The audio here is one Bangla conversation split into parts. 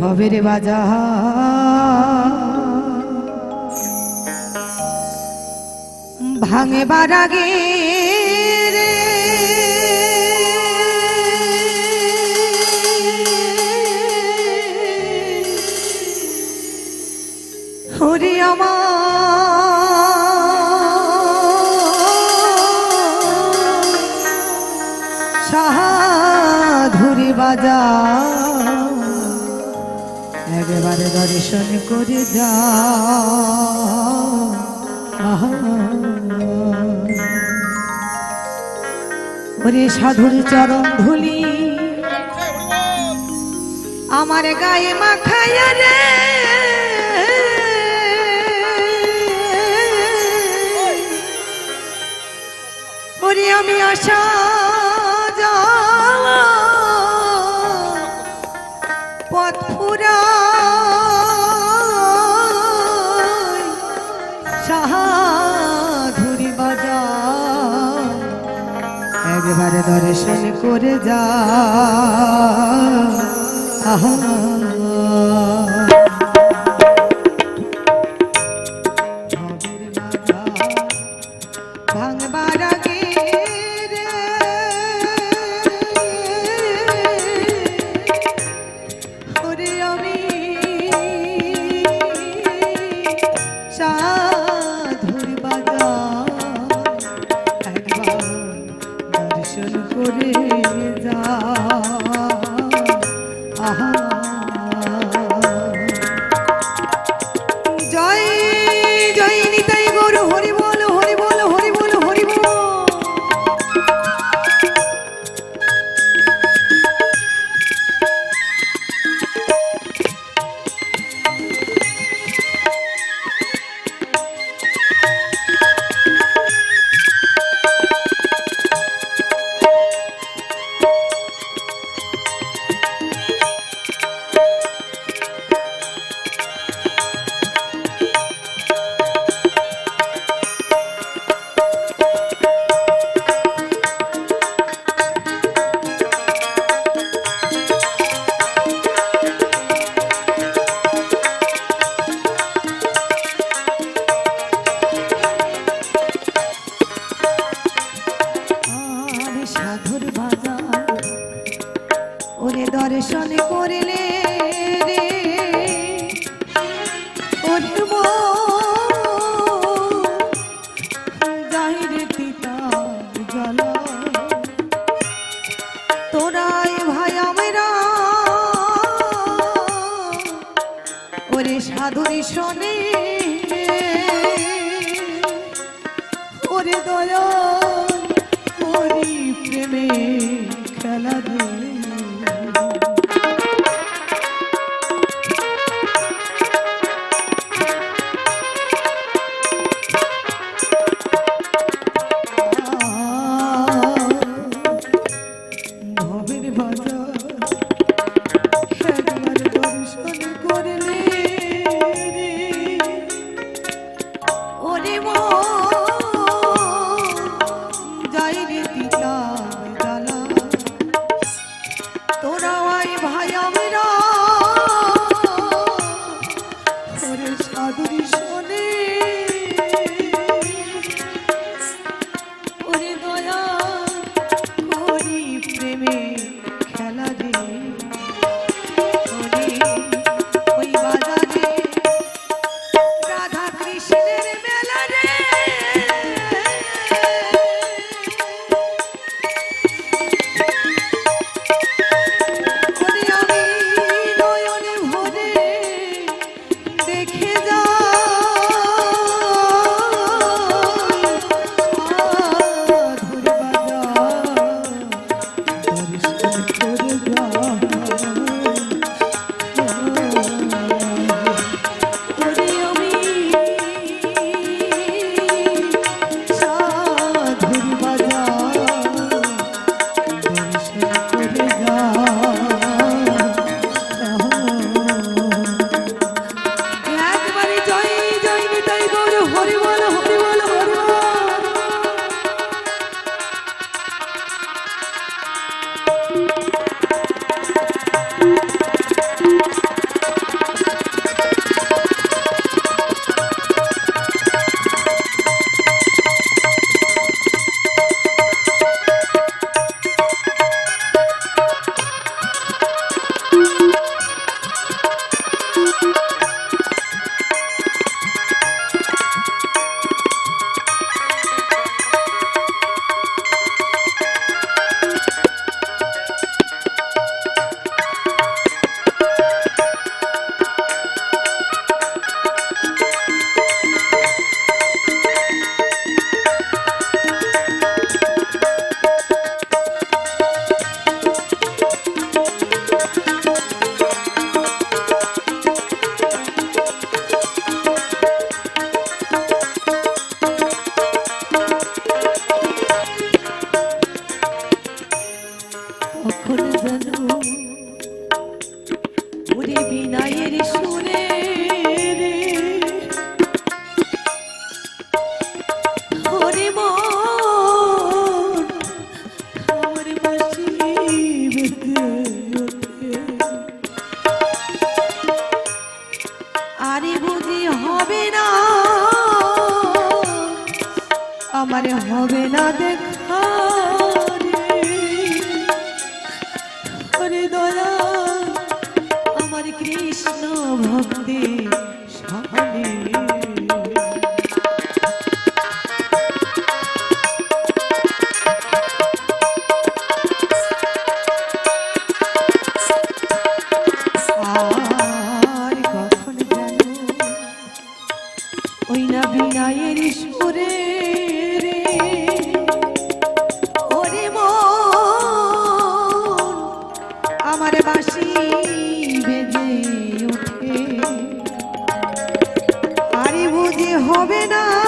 ভবের বাজার ভাঙে বারাগে রে। হরি আমার সাধুরি বাজা। দর্শন করে যা। ওরে সাধুর চরণ ধুলি। আমার গায়ে মাখাইয়া রে। আমি আশা একবারে দর্শন করে যা। আহা। ওরে দর্শন করিলে রে। পিতা তোরাই আমরা। ওরে সাধুর শোনে ওরে দয়া ওরি প্রেমে খেলা রে। আরে বুঝি হবে না। আমার হবে না দেখা দয়া আমার কৃষ্ণ ভক্তি সামনে। হবে না।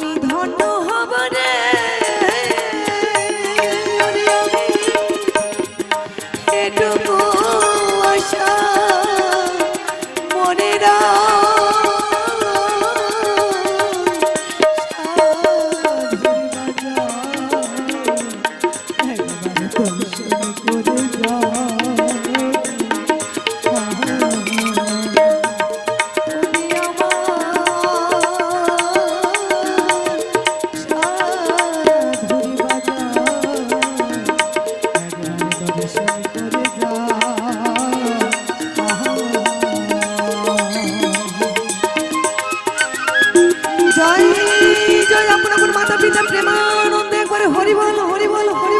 You. Hari ball Hari ball Hari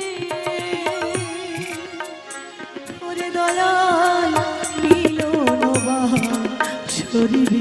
Hari